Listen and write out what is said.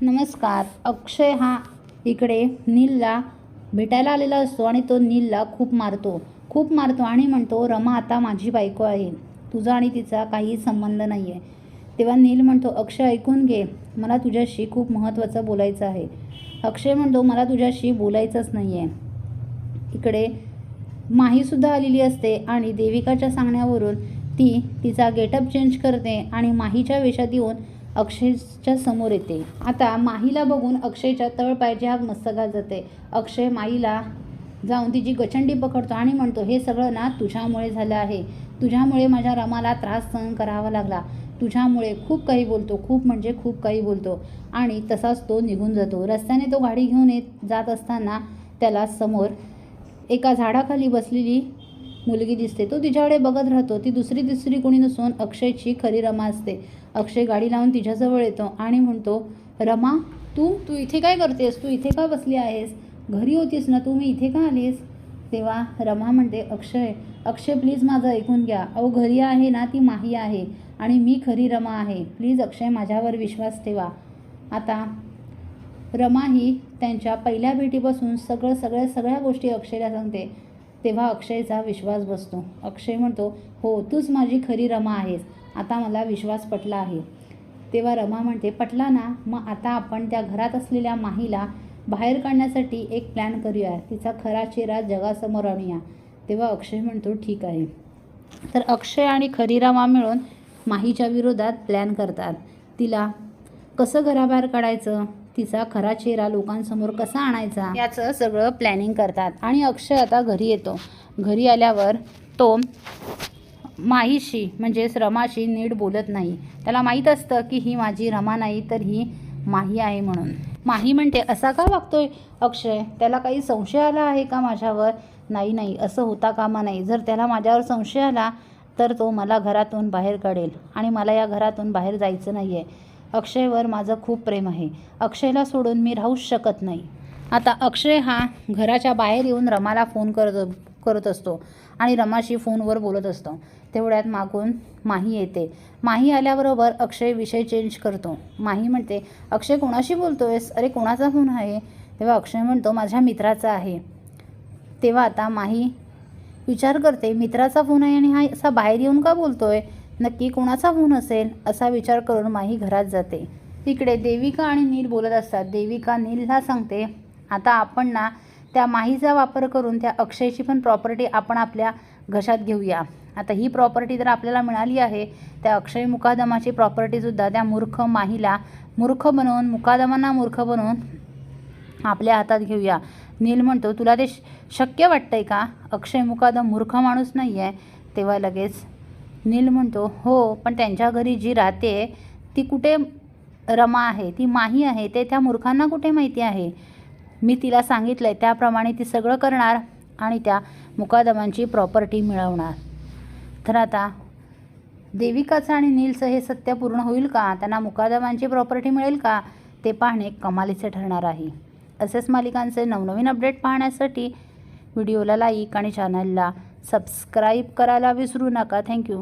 नमस्कार अक्षय हा इकडे नीलला भेटायला आलेला असतो आणि तो नीलला खूप मारतो. खूप मारतो आणि म्हणतो रमा आता माझी बायको आहे. तुझा आणि तिचा काही संबंध नाही आहे तेव्हा नील म्हणतो अक्षय ऐकून घे. मला तुझ्याशी खूप महत्त्वाचं बोलायचं आहे. अक्षय म्हणतो मला तुझ्याशी बोलायचंच नाही आहे इकडे माहीसुद्धा आलेली असते आणि देविकाच्या सांगण्यावरून ती तिचा गेटअप चेंज करते आणि माहीच्या वेशात येऊन अक्षयच्या समोर येते. आता माहीला बघून अक्षयच्या तळपायची हाक मस्तकात जाते. अक्षय माईला जाऊन तिची गचंडी पकडतो आणि म्हणतो हे सगळं ना तुझ्यामुळे झालं आहे. तुझ्यामुळे माझ्या रमाला त्रास सहन करावा लागला. तुझ्यामुळे खूप काही बोलतो खूप म्हणजे खूप काही बोलतो. आणि तसाच तो निघून जातो. रस्त्याने तो गाडी घेऊन येत जात असताना त्याला समोर एका झाडाखाली बसलेली मुलगी दिसते. तो तिच्याकडे बघत राहतो. ती दुसरी तिसरी कोणी नसून अक्षयची खरी रमा असते. अक्षय गाडी लावून तिच्याजवळ येतो आणि म्हणतो रमा तू तू इथे काय करतेस? तू इथे का बसली आहेस? घरी होतीस ना तू? मी इथे का आलीस? तेव्हा रमा म्हणते अक्षय अक्षय प्लीज माझं ऐकून घ्या. अहो घरी आहे ना ती माही आहे आणि मी खरी रमा आहे. प्लीज अक्षय माझ्यावर विश्वास ठेवा. आता रमा ही त्यांच्या पहिल्या भेटीपासून सगळं सगळ्या सगळ्या गोष्टी अक्षयला सांगते. तेव्हा अक्षयचा विश्वास बसतो. अक्षय म्हणतो हो तूच माझी खरी रमा आहेस. आता मला विश्वास पटला आहे. तेव्हा रमा म्हणते पटला ना मग आता आपण त्या घरात असलेल्या माहीला बाहेर काढण्यासाठी एक प्लॅन करूया. तिचा खरा चेहरा जगासमोर आणूया. तेव्हा अक्षय म्हणतो ठीक आहे. तर अक्षय आणि खरी रमा मिळून माहीच्या विरोधात प्लॅन करतात. तिला कसं घराबाहेर काढायचं? तिचा खरा चेहरा लोकांसमोर कसा आणायचा? याचं सगळं प्लॅनिंग करतात. आणि अक्षय आता घरी येतो. घरी आल्यावर तो माहीशी म्हणजेच रमाशी नीट बोलत नाही. त्याला माहीत असतं की ही माझी रमा नाही तर ही माही आहे म्हणून. माही म्हणते असा का वागतोय अक्षय? त्याला काही संशय आला आहे का माझ्यावर? नाही नाही असं होता कामा नाही. जर त्याला माझ्यावर संशय आला तर तो मला घरातून बाहेर काढेल. आणि मला या घरातून बाहेर जायचं नाही आहे अक्षयवर माझं खूप प्रेम आहे. अक्षयला सोडून मी राहूच शकत नाही. आता अक्षय हा घराच्या बाहेर येऊन रमाला फोन करत करत असतो आणि रमाशी फोनवर बोलत असतो. तेवढ्यात मागून माही येते. माही आल्याबरोबर अक्षय विषय चेंज करतो. माही म्हणते अक्षय कोणाशी बोलतोयस? अरे कोणाचा फोन आहे? तेव्हा अक्षय म्हणतो माझ्या मित्राचा आहे. तेव्हा आता माही विचार करते मित्राचा फोन आहे आणि हा असा बाहेर येऊन का बोलतोय? नक्की कोणाचा फोन असेल असा विचार करून माही घरात जाते. तिकडे देविका आणि नील बोलत असतात. देविका नीलला सांगते आता आपण ना त्या माहीचा वापर करून त्या अक्षयची पण प्रॉपर्टी आपण आपल्या घशात घेऊया. आता ही प्रॉपर्टी जर आपल्याला मिळाली आहे. त्या अक्षय मुकादमाची प्रॉपर्टीसुद्धा त्या मूर्ख माहीला मूर्ख बनवून मुकादमांना मूर्ख बनवून आपल्या हातात घेऊया. नील म्हणतो तुला ते श- शक्य वाटतंय का? अक्षय मुकादम मूर्ख माणूस नाही आहे तेव्हा लगेच नील म्हणतो हो पण त्यांच्या घरी जी राहते ती कुठे रमा आहे? ती माही आहे? ते त्या मूर्खांना कुठे माहिती आहे? मी तिला सांगितलं आहे त्याप्रमाणे ती सगळं करणार आणि त्या मुकादमांची प्रॉपर्टी मिळवणार. तर आता देविकाचं आणि नीलचं हे सत्य पूर्ण होईल का? त्यांना मुकादमांची प्रॉपर्टी मिळेल का? ते पाहणे कमालीचे ठरणार आहे. असेच मालिकांचे नवनवीन अपडेट पाहण्यासाठी व्हिडिओला लाईक आणि चॅनलला सबस्क्राईब करायला विसरू नका. थँक्यू